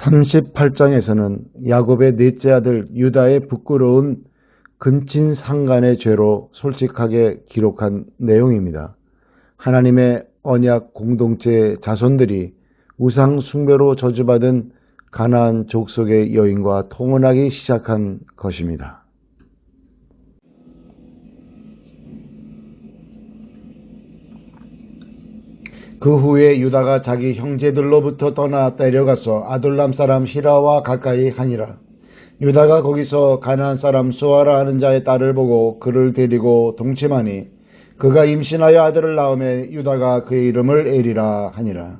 38장에서는 야곱의 넷째 아들 유다의 부끄러운 근친 상간의 죄로 솔직하게 기록한 내용입니다. 하나님의 언약 공동체 자손들이 우상 숭배로 저주받은 가나안 족속의 여인과 통혼하기 시작한 것입니다. 그 후에 유다가 자기 형제들로부터 떠나 때려가서 아둘람 사람 히라와 가까이 하니라. 유다가 거기서 가나안 사람 수아라 하는 자의 딸을 보고 그를 데리고 동침하니 그가 임신하여 아들을 낳음에 유다가 그의 이름을 에리라 하니라.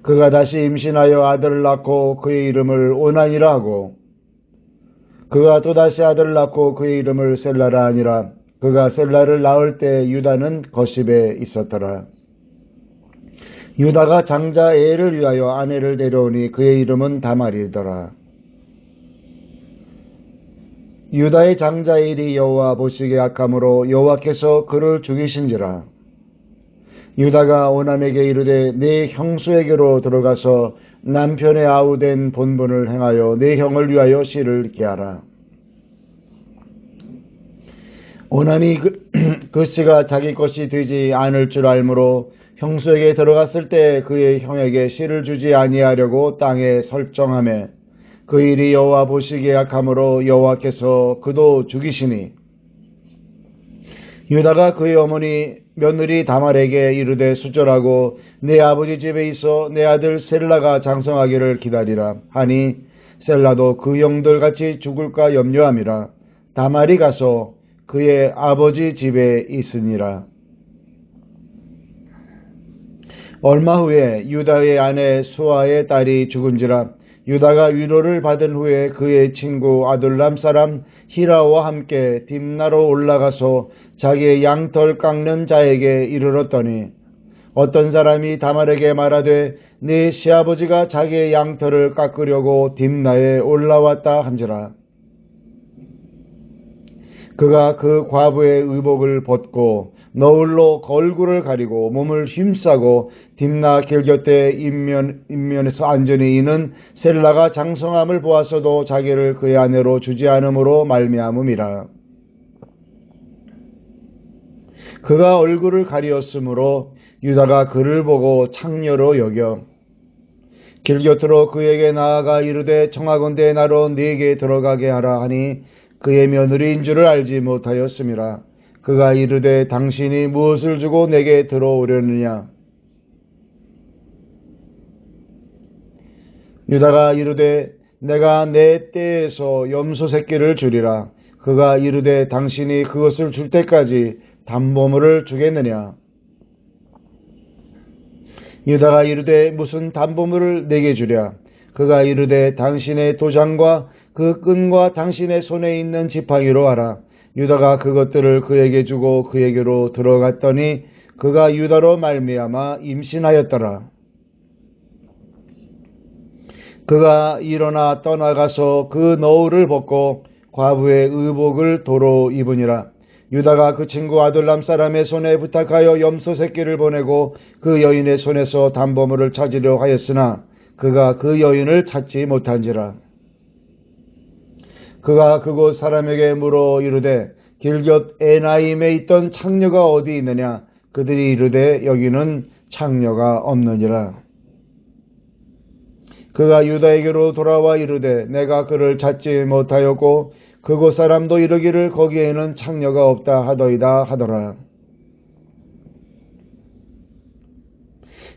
그가 다시 임신하여 아들을 낳고 그의 이름을 오난이라 하고 그가 또다시 아들을 낳고 그의 이름을 셀라라 하니라. 그가 셀라를 낳을 때 유다는 거십에 있었더라. 유다가 장자 애를 위하여 아내를 데려오니 그의 이름은 다말이더라. 유다의 장자 일이 여호와 보시기에 악함으로 여호와께서 그를 죽이신지라. 유다가 오난에게 이르되 내 형수에게로 들어가서 남편의 아우된 본분을 행하여 내 형을 위하여 씨를 깨하라. 오난이 그, 그 씨가 자기 것이 되지 않을 줄 알므로 형수에게 들어갔을 때 그의 형에게 씨를 주지 아니하려고 땅에 설정함에 그 일이 여호와 보시기에 약함으로 여호와께서 그도 죽이시니. 유다가 그의 어머니 며느리 다말에게 이르되 수절하고 내 아버지 집에 있어 내 아들 셀라가 장성하기를 기다리라 하니 셀라도 그 영들 같이 죽을까 염려함이라. 다말이 가서 그의 아버지 집에 있으니라. 얼마 후에 유다의 아내 수아의 딸이 죽은지라 유다가 위로를 받은 후에 그의 친구 아둘람 사람 히라와 함께 딥나로 올라가서 자기의 양털 깎는 자에게 이르렀더니 어떤 사람이 다말에게 말하되 네 시아버지가 자기의 양털을 깎으려고 딥나에 올라왔다 한지라 그가 그 과부의 의복을 벗고 너울로 얼굴을 가리고 몸을 힘싸고 딥나 길 곁에 인면, 인면에서 안전히 있는 셀라가 장성함을 보았어도 자기를 그의 아내로 주지 않으므로 말미암음이라. 그가 얼굴을 가리었으므로 유다가 그를 보고 창녀로 여겨 길 곁으로 그에게 나아가 이르되 청하건대 나로 네게 들어가게 하라 하니 그의 며느리인 줄을 알지 못하였음이라. 그가 이르되 당신이 무엇을 주고 내게 들어오려느냐? 유다가 이르되 내가 내 때에서 염소 새끼를 주리라. 그가 이르되 당신이 그것을 줄 때까지 담보물을 주겠느냐? 유다가 이르되 무슨 담보물을 내게 주랴? 그가 이르되 당신의 도장과 그 끈과 당신의 손에 있는 지팡이로 하라. 유다가 그것들을 그에게 주고 그에게로 들어갔더니 그가 유다로 말미암아 임신하였더라. 그가 일어나 떠나가서 그 너울을 벗고 과부의 의복을 도로 입으니라. 유다가 그 친구 아들람 사람의 손에 부탁하여 염소 새끼를 보내고 그 여인의 손에서 담보물을 찾으려 하였으나 그가 그 여인을 찾지 못한지라. 그가 그곳 사람에게 물어 이르되 길곁 에나임에 있던 창녀가 어디 있느냐? 그들이 이르되 여기는 창녀가 없느니라. 그가 유다에게로 돌아와 이르되 내가 그를 찾지 못하였고 그곳 사람도 이르기를 거기에는 창녀가 없다 하더이다 하더라.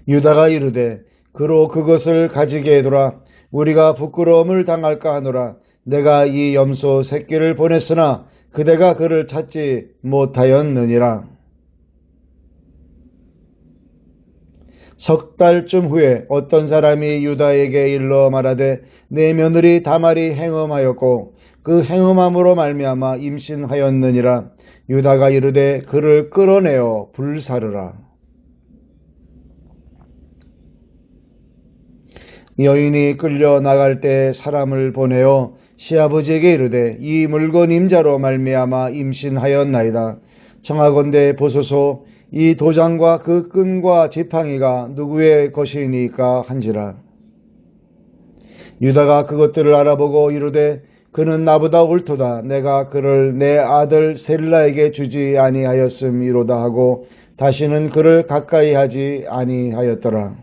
유다가 이르되 그로 그것을 가지게 해두라. 우리가 부끄러움을 당할까 하노라 내가 이 염소 새끼를 보냈으나 그대가 그를 찾지 못하였느니라. 석 달쯤 후에 어떤 사람이 유다에게 일러 말하되 내 며느리 다말이 행음하였고 그 행음함으로 말미암아 임신하였느니라. 유다가 이르되 그를 끌어내어 불사르라. 여인이 끌려 나갈 때 사람을 보내어 시아버지에게 이르되 이 물건 임자로 말미암아 임신하였나이다. 청하건대 보소서 이 도장과 그 끈과 지팡이가 누구의 것이니까 한지라. 유다가 그것들을 알아보고 이르되 그는 나보다 옳도다. 내가 그를 내 아들 셀라에게 주지 아니하였음이로다 하고 다시는 그를 가까이 하지 아니하였더라.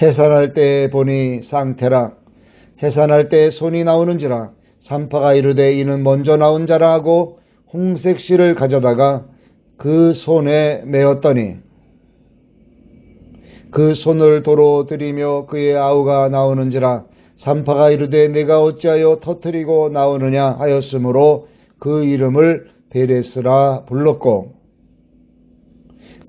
해산할 때 보니 상태라. 해산할 때 손이 나오는지라. 산파가 이르되 이는 먼저 나온 자라 하고 홍색 실을 가져다가 그 손에 메었더니 그 손을 도로 들이며 그의 아우가 나오는지라 산파가 이르되 내가 어찌하여 터뜨리고 나오느냐 하였으므로 그 이름을 베레스라 불렀고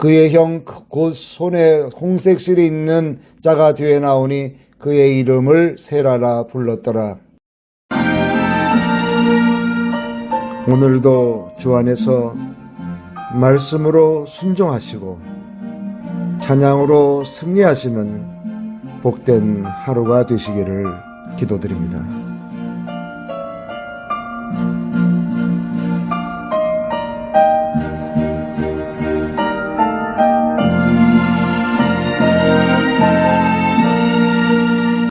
그의 형 곧 손에 홍색 실이 있는 자가 뒤에 나오니 그의 이름을 세라라 불렀더라. 오늘도 주 안에서 말씀으로 순종하시고 찬양으로 승리하시는 복된 하루가 되시기를 기도드립니다.